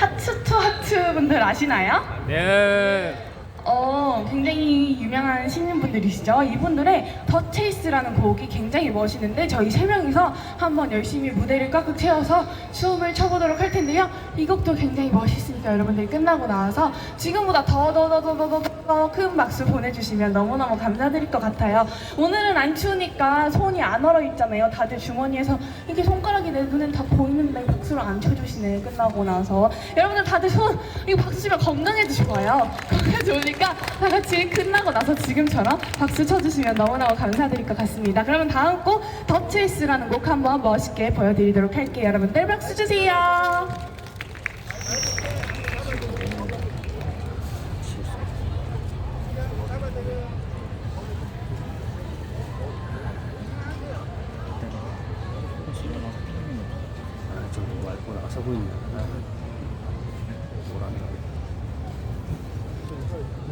하트 투 하트 분들 아시나요? 네. 어, 굉장히 유명한 신인분들이시죠. 이분들의 더 체이스라는 곡이 굉장히 멋있는데 저희 세 명이서 한번 열심히 무대를 꽉꽉 채워서 춤을 춰보도록 할 텐데요. 이 곡도 굉장히 멋있으니까 여러분들이 끝나고 나와서 지금보다 더 더 더 더 더 더 큰 박수 보내주시면 너무너무 감사드릴 것 같아요. 오늘은 안 추우니까 손이 안 얼어 있잖아요. 다들 주머니에서 이렇게 손가락이 내 눈엔 다 보이는데 박수를 안 쳐주시네. 끝나고 나서 여러분들 다들 손 이거 박수 치면 건강해지실 거예요. 건강 좋으니 까 다 같이 끝나고 나서 지금처럼 박수 쳐주시면 너무너무 감사드릴 것 같습니다. 그러면 다음 곡 더치스라는 곡 한번 멋있게 보여드리도록 할게요. 여러분들 박수 주세요. 아, 저기 말고 나서 보인다. 아, 뭐라네.